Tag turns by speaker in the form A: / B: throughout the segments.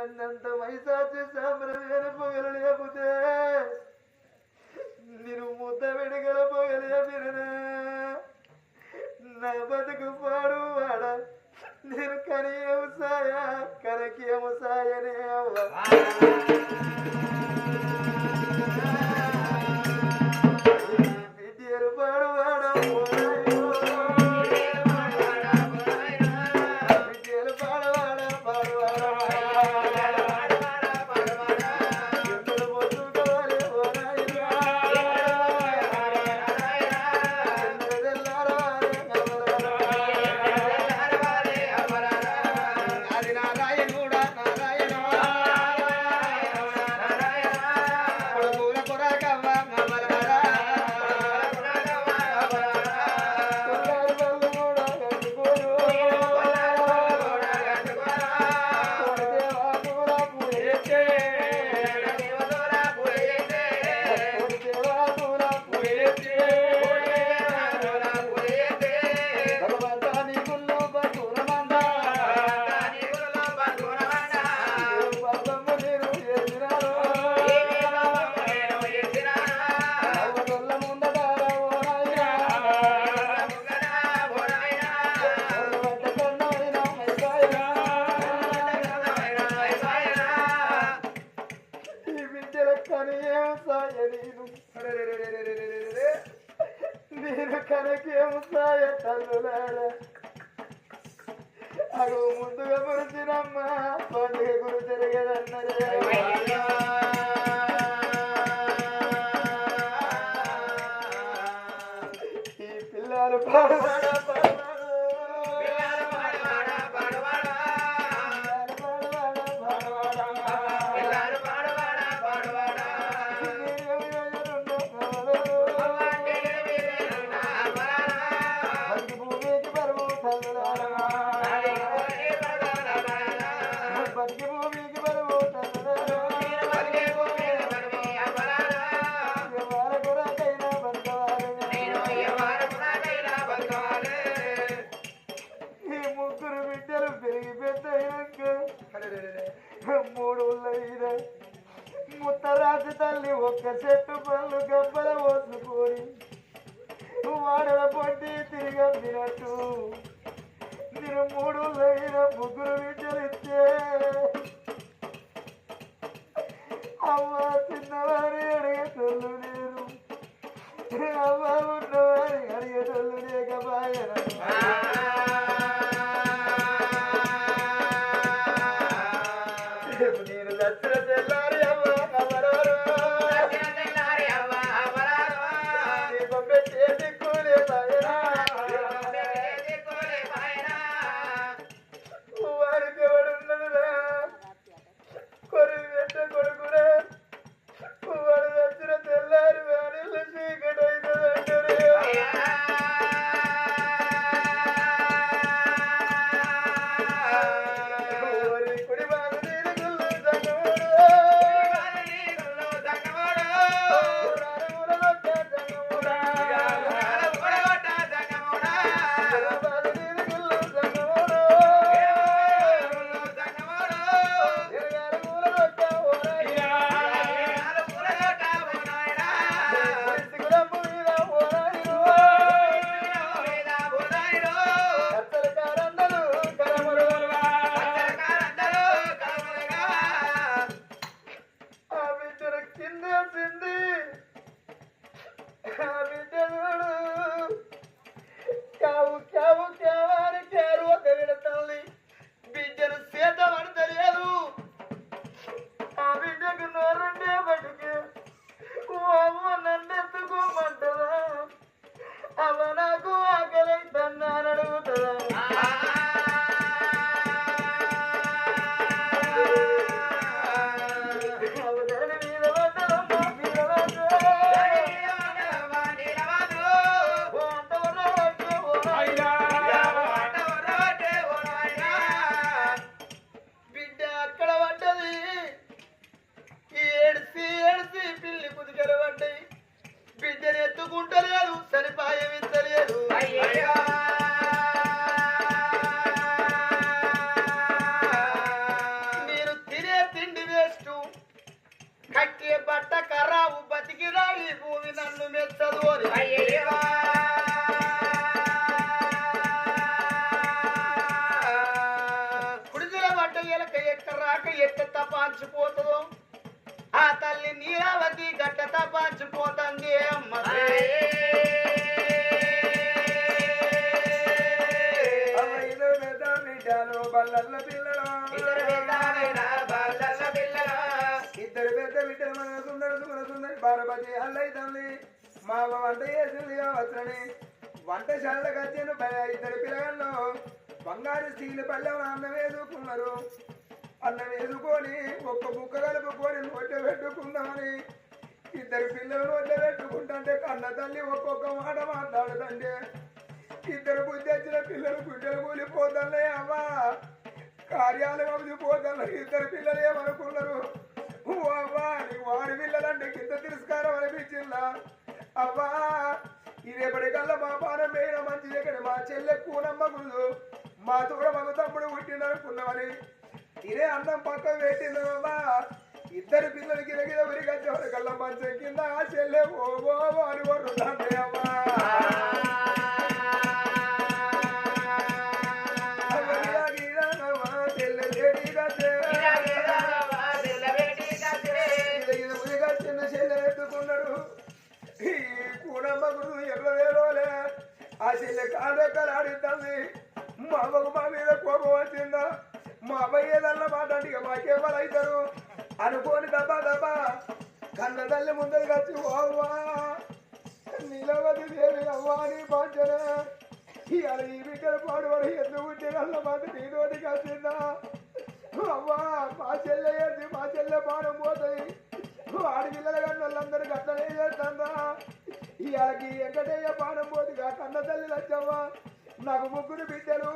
A: మందంత వైశాచి సాంబ్రం పొగలు లేకపోతే నేను ముద్ద వెడగల పొగలేపిరనే నా బతుకు పాడు వాడ నేను కని వ్యవసాయ కనకి వ్యవసాయనే అవ్వ. పాడు పాడు మూడు లైరా ముత్తరాజు తల్లి ఒక్క చెట్టు పళ్ళు గబ్బల పోసుకొని వాడల పొట్టి తిరిగమ్మినట్టు నేను మూడు లైరా ముగ్గురు విచరిస్తే ఇచ్చే అమ్మ అడిగే అడిగేటోళ్ళు లేరు. అమ్మ ఉన్నవారి అడిగేటోళ్ళు లేక బాగా
B: సుందరి అల్లై తల్లి మా వంట చేసింది కావచ్చని వంట వచ్చిన ఇద్దరు పిల్లగాళ్ళు బంగారు స్త్రీలు పల్లెం అన్నం వేసుకున్నారు అన్నం వేసుకొని ఒక్క ముక్క కలుపుకొని నోట పెట్టుకుందామని. ఇద్దరు పిల్లలు నోట పెట్టుకుంటుంటే కన్న తల్లి ఒక్కొక్క మాట మాట్లాడుతుంటే ఇద్దరు బుద్ధి వచ్చిన పిల్లలు గుడ్డలు కూలిపోతున్నాయి అమ్మా కార్యాలు పోతాను ఇద్దరు పిల్లలు ఏమనుకున్నారు? అవ్వా నీ వాడి పిల్లలంటే కింద తిరస్కారం అనిపించిందా? అవ్వా ఇదేపటికల్లా మా పానం వేయన మంచిది దగ్గర మా చెల్లె కూనమ్మ గురు మా తోడ మగ తమ్ముడు పుట్టిందనుకున్నామని ఇదే అన్నం పక్క పెట్టింది అవ్వా. ఇద్దరు పిల్లలకి గిరగిర ఉరిగచ్చే వరకల్లా మంచం కింద ఆ చెల్లె ఓ ఓ అని కొడుతుంది అవ్వా. ఇవాళ ఈ బిడ్డలు పాడుబడి ఎందుకు పుట్టినల్ల మాట నీతోటి నోటికి వచ్చిందా అవ్వా మా చెల్లె ఏంటి మా చెల్లె పాడం పోతుంది. ఆడపిల్లల పిల్లల వాళ్ళందరికీ అట్లనే చేస్తాందా? ఇవాళకి వెంకటయ్య పాడం పోతుగా కన్న తల్లి లచ్చవ్వా? నాకు ముగ్గురు బిడ్డలు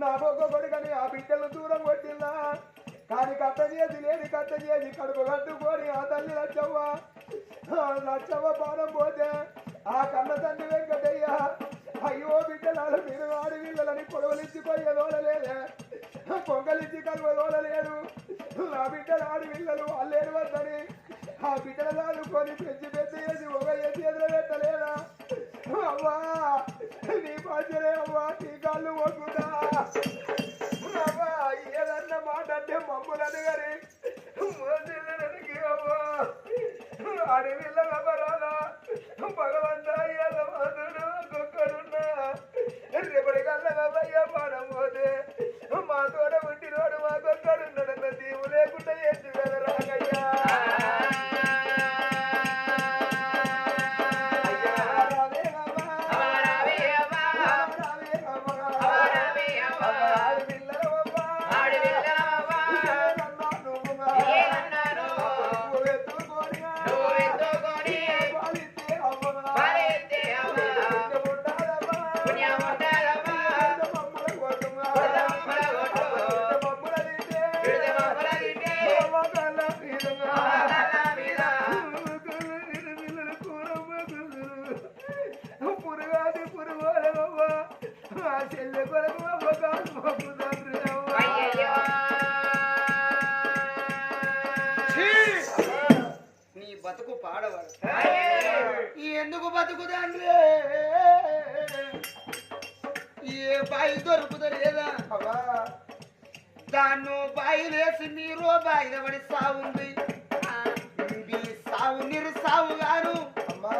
B: నా ఒక్క కొడుకని ఆ బిడ్డలు దూరం కొట్టిందా? కానీ కట్ట చేసి లేని కట్ట చేసి కడుపు కట్టుకొని ఆ తల్లి లచ్చవ్వ. ఆ లచ్చవ్వ పానం పోతే ఆ కన్న తండ్రి వెంకటయ్య అయ్యో బిడ్డలాలు మీరు వాడి వీళ్ళని పొడవలిచ్చి పోయేదోడలేదే పొంగలిచ్చి కలువదోడలేదు నా బిడ్డలు ఆడి వీళ్ళలు వాళ్ళేరు వద్దని. ఆ బిడ్డలు దాదుకొని పెంచి పెద్ద చేసి ఒక ఎత్తి ఎదురు పెట్టలేదా? అవ్వా నీ బాధ్యలే అవ్వా నీ కాళ్ళు మొక్కుతా అవ్వా ఏదన్న మాట అంటే మమ్ములని గారి మోసిల్లడానికి అవ్వా. అడవిల్ల అవ్వరాదా
A: బతుకు పాడవాడు ఎందుకు బతుకుదండి ఏ బాయి దొరుకుతలేదా
B: అవ్వా
A: దాన్ని బాయిలేసి నీరు బాయిల పడి సాగుంది మీ సావు నీరు సావు గాను.
B: అమ్మా!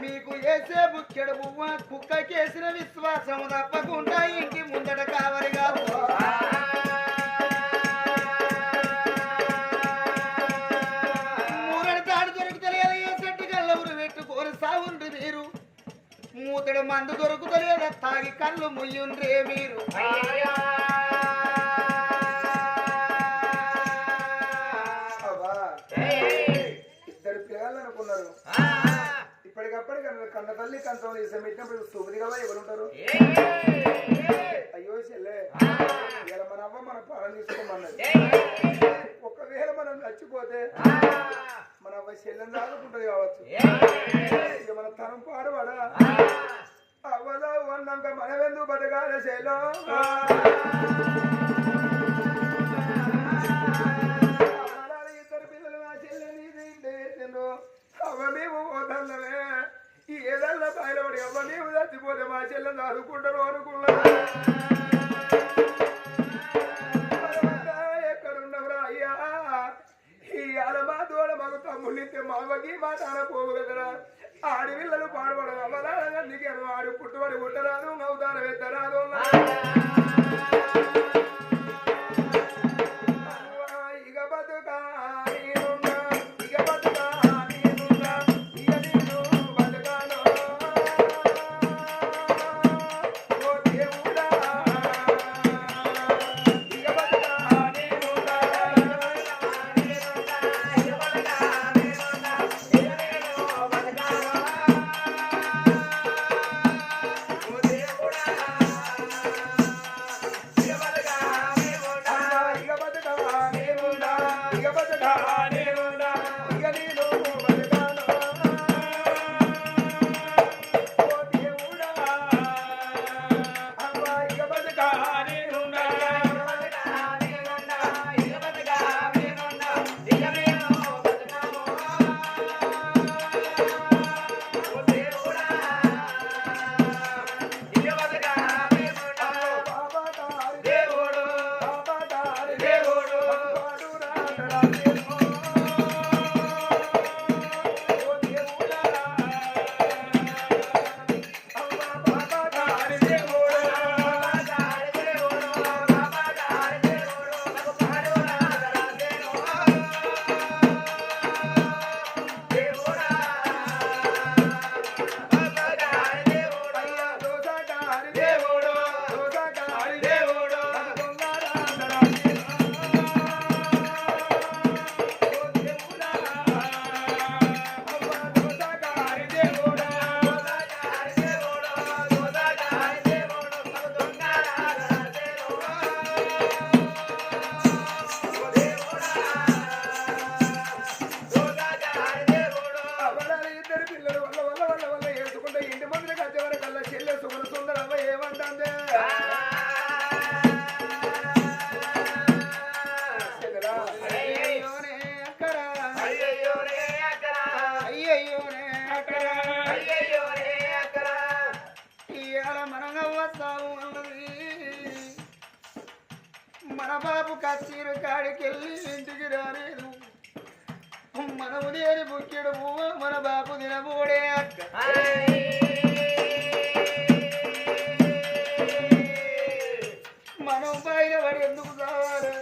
A: మీకు వేసే బుక్కెడు బువ్వ కుక్కకేసిన విశ్వాసం తప్పకుండా ఇంటి ముందట కావలి మూతడు మందు దొరుకుతలేదా తాగి కళ్ళు ముయ్యుండ్రే మీరు.
B: ఇద్దరు పిల్లలు అనుకున్నారు. ఇప్పటికప్పటికి కన్న- తల్లి కంచం చేసే పెట్టినప్పుడు సుబుదిగా ఎవరుంటారు అయ్యో చెల్లె ఇలా మన అవ్వ మన పాలన తీసుకోమన్నది. ఒకవేళ మనం చచ్చిపోతే మన అవ్వ చెల్లెని కావచ్చు. ఇక మన తరం పాడవాడా? అవ్వదా ఉన్నాక మనమెందుకు బతకాలి ఇద్దరు పిల్లలు ఆ చెల్లెని నేను అవ్వ మేము పోతామే ఏదన్నా బయలుపడి అవ్వ మేము చచ్చిపోతే మా చెల్లెని ఆదుకుంటారు అనుకున్నా కొట్టరాదు నవ్వుతారు ఎత్తరాదు మన బాపు దినబోడే అక్క. మనం పడి ఎందుకు కావాలి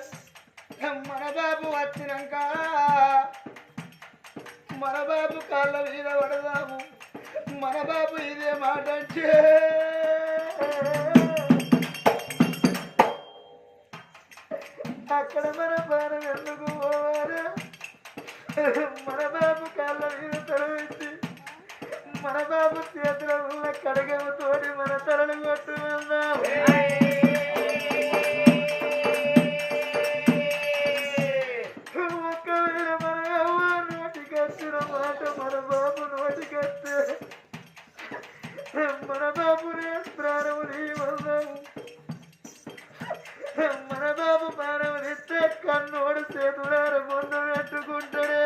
B: బాబు వచ్చినాక? మన బాబు కాళ్ళ మీద పడదాము. మన బాబు ఇదే మాట అంటే. అక్కడ మన బాణ మన బాబు కాళ్ళ మీద తలవించి మన బాబు చేతుల ఉన్న కడగముతోటి మన తలలు కొట్టు ఒక్కవేళ మన అవ్వ నోటికొచ్చిన బాబు నోటికొస్తే మన బాబునే ప్రాణము నీ వల్లం మన బాబు ప్రాణము తెస్తే కన్నోడు చేతులారు మొన్న పట్టుకుంటుడే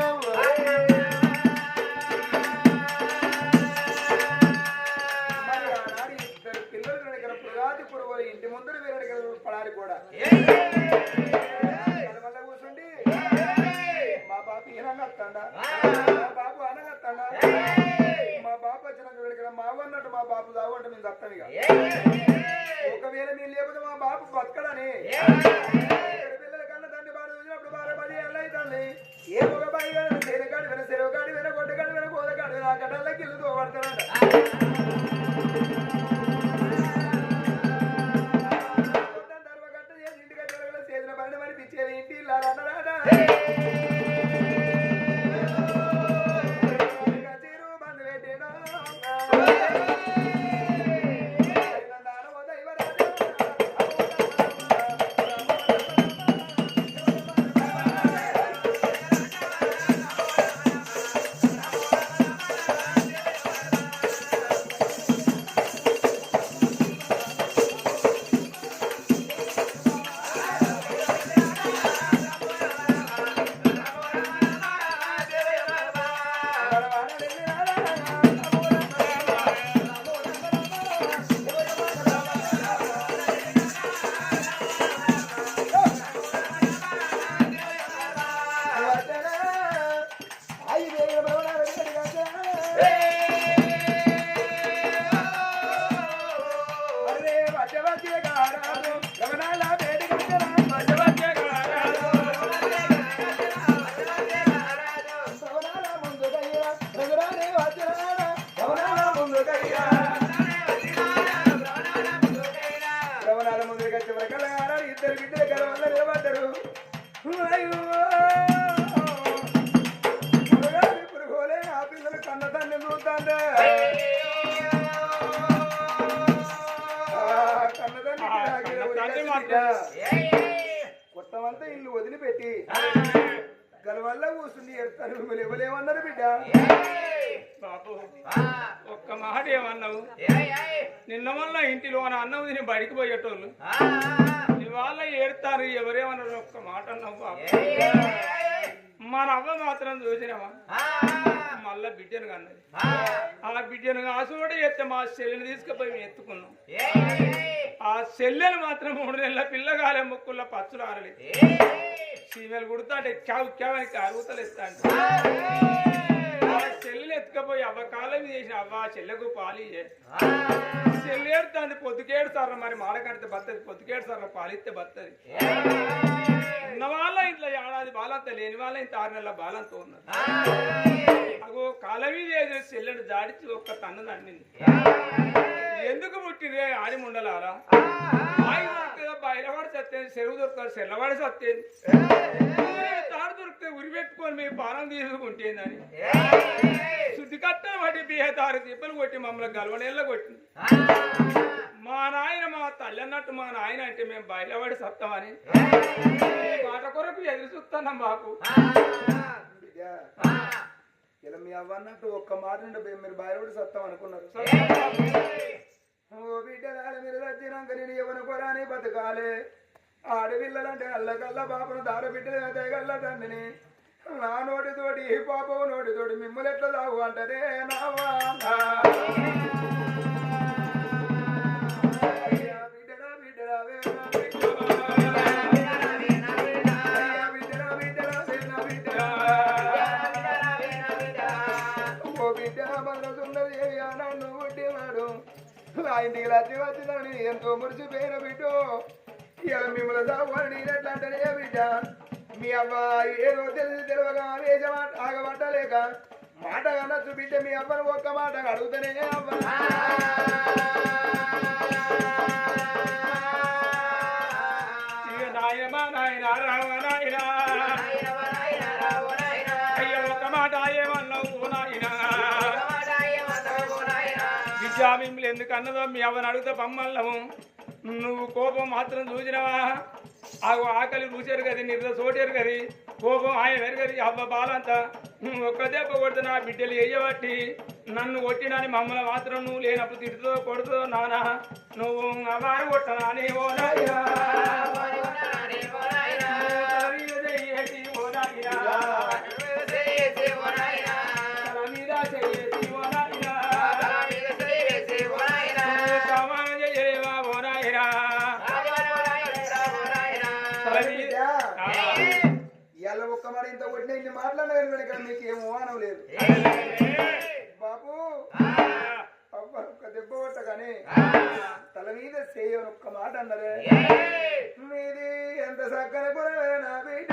C: చివరిగా ఇద్దరు
B: బిడ్డలు గర్వంలో నిలబడ్డారు. అయ్యో! ఇప్పుడు కన్నదాన్ని చూస్తాండే కొత్తమంతా ఇల్లు వదిలిపెట్టి. గల గలవల్ల కూర్చుని ఎడతారు. ఇవ్వలేమన్నారు బిడ్డ.
D: బాబు. ఒక్క మాట ఏమన్నావు నిన్న వల్ల ఇంటిలో నా అన్నం తిని బడికి పోయేటోళ్ళు. ఇవాళ ఏడుతారు ఎవరేమన్నారు ఒక్క మాట అన్నావు బాబు. మన అవ్వ మాత్రం చూసినావా? మళ్ళా బిడ్డను కన్నది. ఆ. బిడ్డను ఆశోടെ ఎత్తే మా చెల్లెని తీసుకుపోయి మేము ఎత్తుకున్నాం. ఆ చెల్లెలు మాత్రం మూడు నెలల పిల్లగాలే ముక్కుల్లో పచ్చులు ఆరలేదు సీమెలు కుడుతా అంటే క్యావ్ క్యావ్ అని అరుగుతలు ఆ చెల్లెలు ఎత్తుకపోయి అవ్వ కాలం చేసిన అవ్వ చెల్లెకు పాలి చెల్లి ఏడుతాంది పొద్దుకేడు సార్ మరి మాడకంటే బత్తది పొద్దుకేడు సార్ పాలిస్తే బత్తది. ఉన్న వాళ్ళ ఇంట్లో ఏడాది బాలంత లేని వాళ్ళ ఇంత ఆరు నెలల బాలంతో ఉన్నారు అగో కాలవి చేసిన చెల్లెడు జాడిచి ఒక్క తన్ను దండింది ఎందుకు పుట్టిరే ఆడి ముండలారా? ఆయి దొరికితే బయలవాడి సత్యేది చెరువు దొరుకుతాడు చెల్లవాడి దొరికితే ఉరి పెట్టుకొని మీ పానం తీసుకుంటేందని శుద్ధి కట్టని వాటి బిహేదారు తిప్పలు కొట్టి మమ్మల్ని గల్వనేళ్ళ కొట్టింది. మా నాయన మా తల్లి అన్నట్టు మా నాయన అంటే మేము బయలువాడి సత్తామని మాట కొరకు ఎదురు చూస్తున్నాం మాకు
B: ఇలా మీ అవ్వ అన్నట్టు ఒక్క మాట ఉంటే మీరు బయలుపడి సత్తాం అనుకున్నారు. ఓ బిడ్డ మీరు వచ్చినాక నేను ఎవరి కొరాని బతకాలే. ఆడపిల్లలంటే అల్లకల్ల పాపను దార బిడ్డలు తెగల్ల తండ్రిని నా నోటితోటి పాపవు నోటితోటి మిమ్మల్ని ఎట్లా తాగు అంటదే నావా బిడ్డ. బిడ్డ. ఓ బిడ్డ అయ్యా నన్ను ఆ ఇంటికి లచ్చి వచ్చిందని ఎంతో మురిసిపోయిన బిడ్డో ఇలా మిమ్మల్ని దాని ఎట్లా అంటేనే బిడ్డ? మీ అవ్వ ఏదో తెలిసి తెలియక వేసమాట ఆగబట్టలేక మాట అనొచ్చు బిడ్డ మీ అవ్వను ఒక్క మాట అడుగుతానే అవ్వ
D: ఇక నాయనమా నాయన రామ నాయన అయ్య ఒక మాట ఏమన్నావు ఓ నాయన? విద్యా మిమ్మల్ని ఎందుకు అన్నదో మీ అవని అడుగుతా పమ్మల్లము నువ్వు కోపం మాత్రం చూసినవా? ఆగు ఆకలి చూసారు కదా నిద్ర చోటారు కదా కోపం ఆయన వెరగది అబ్బ బాలంత నువ్వు ఒక్క దెబ్బ కొడితే బిడ్డలు వేయబట్టి నన్ను కొట్టినని మమ్మల్ని మాత్రం నువ్వు లేనప్పుడు తిడుతో కొడుతో నానా. నువ్వు అవారు కొట్టనా నీ ఓ
B: మాట ఇంత కొట్టిన ఇన్ని మాట్లాడిన వెనుక మీకు ఏం ఓనం లేదు. బాబు ఒక్క దెబ్బ కొట్టగానే తల మీద చేయని ఒక్క మాట అన్నరే. మీది ఎంత చక్కని పురవేనా బిడ్డ.